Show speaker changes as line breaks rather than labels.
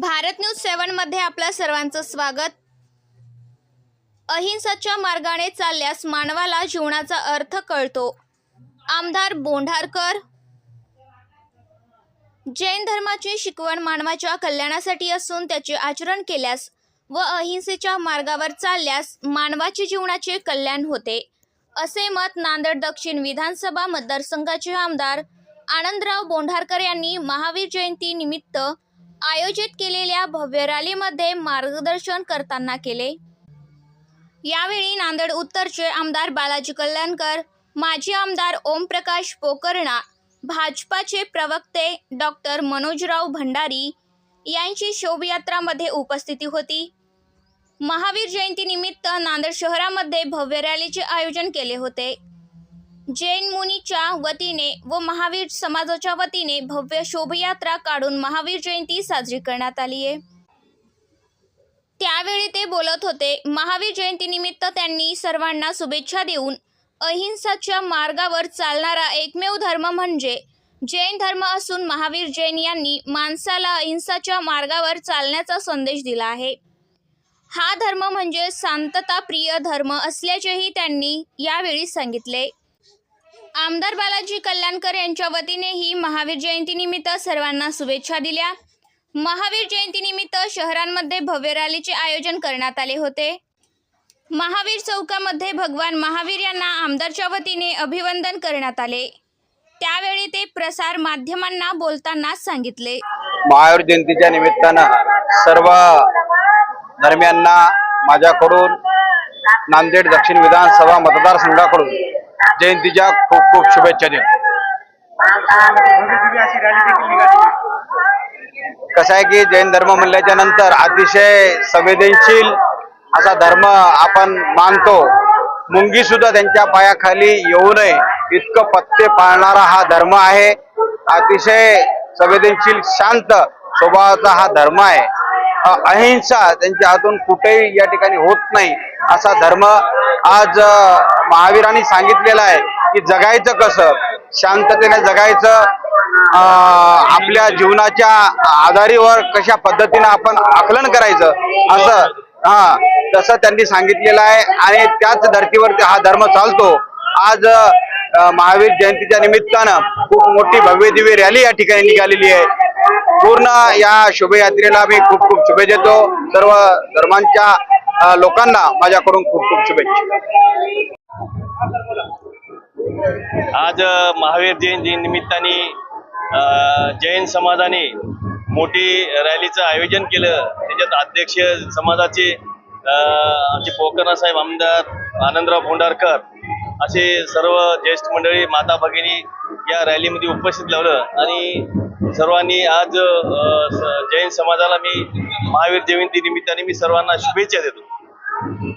Bharat news सेवनमध्ये आपल्या सर्वांचं स्वागत. अहिंसाच्या मार्गाने चालल्यास मानवाला जीवनाचा अर्थ कळतो. आमदार बोंढारकर. जैन धर्माची शिकवण मानवाच्या कल्याणासाठी असून त्याचे आचरण केल्यास व अहिंसेच्या मार्गावर चालल्यास मानवाचे जीवनाचे कल्याण होते. असे मत नांदेड दक्षिण विधानसभा मतदारसंघाचे आमदार आनंदराव बोंढारकर यांनी महावीर जयंती निमित्त आयोजित केलेल्या भव्य रॅलीमध्ये मार्गदर्शन करताना केले. यावेळी नांदेड उत्तरचे आमदार बालाजी कल्याणकर माजी आमदार ओमप्रकाश पोकर्णा भाजपाचे प्रवक्ते डॉक्टर मनोजराव भंडारी यांची शोभयात्रामध्ये उपस्थिती होती. महावीर जयंतीनिमित्त नांदेड शहरामध्ये भव्य रॅलीचे आयोजन केले होते. जैन मुनीच्या वतीने व महावीर समाजाच्या वतीने भव्य शोभयात्रा काढून महावीर जयंती साजरी करण्यात आली आहे. त्यावेळी ते बोलत होते महावीर जयंतीनिमित्त त्यांनी सर्वांना शुभेच्छा देऊन अहिंसाच्या मार्गावर चालणारा एकमेव धर्म म्हणजे जैन धर्म असून महावीर जैन यांनी माणसाला अहिंसाच्या मार्गावर चालण्याचा संदेश दिला आहे. हा धर्म म्हणजे शांतताप्रिय धर्म असल्याचेही त्यांनी यावेळी सांगितले. आमदार बालाजी कल्याणकर यांच्या वतीनेही महावीर जयंतीनिमित्त सर्वांना शुभेच्छा दिल्या. महावीर जयंतीनिमित्त शहरांमध्ये भव्य रॅलीचे आयोजन करण्यात आले होते. महावीर चौकामध्ये भगवान महावीर यांना आमदारच्या वतीने अभिवंदन करण्यात आले. त्यावेळी ते प्रसार माध्यमांना बोलताना सांगितले.
महावीर जयंतीच्या निमित्तानं सर्व धर्मियांना माझ्याकडून नांदेड दक्षिण विधानसभा मतदारसंघाकडून जयंतीच्या खूप खूप शुभेच्छा देतो कसं आहे की जैन धर्म म्हणल्याच्या नंतर अतिशय संवेदनशील असा धर्म आपण मानतो. मुंगी सुद्धा त्यांच्या पायाखाली येऊ नये इतकं पत्ते पाळणारा हा धर्म आहे. अतिशय संवेदनशील शांत स्वभावाचा हा धर्म आहे. अहिंसा त्यांच्या हातून कुठेही या ठिकाणी होत नाही असा धर्म आज महावीरांनी सांगितलेलं आहे की जगायचं कसं? शांततेने जगायचं आपल्या जीवनाच्या आधारीवर कशा पद्धतीने आपण आकलन करायचं असं. हा तसं त्यांनी सांगितलेलं आहे आणि त्याच धर्तीवरती हा धर्म चालतो. आज महावीर जयंतीच्या निमित्तानं खूप मोठी भव्य दिव्य रॅली या ठिकाणी निघालेली आहे. पूर्ण या शुभयात्रेला मी खूप खूप शुभे देतो. सर्व धर्मांच्या लोकांना माझ्याकडून खूप खूप शुभेच्छा.
आज महावीर जयंती निमित्ताने जैन समाजाने मोठी रॅलीचं आयोजन केलं. त्याच्यात अध्यक्ष समाजाचे आमचे पोकर्णा साहेब आमदार आनंदराव भोंडारकर असे सर्व ज्येष्ठ मंडळी माता भगिनी या रॅलीमध्ये उपस्थित लावलं आणि सर्वांनी आज जैन समाजाला मी महावीर जयंती निमित्ताने मी सर्वांना शुभेच्छा देतो.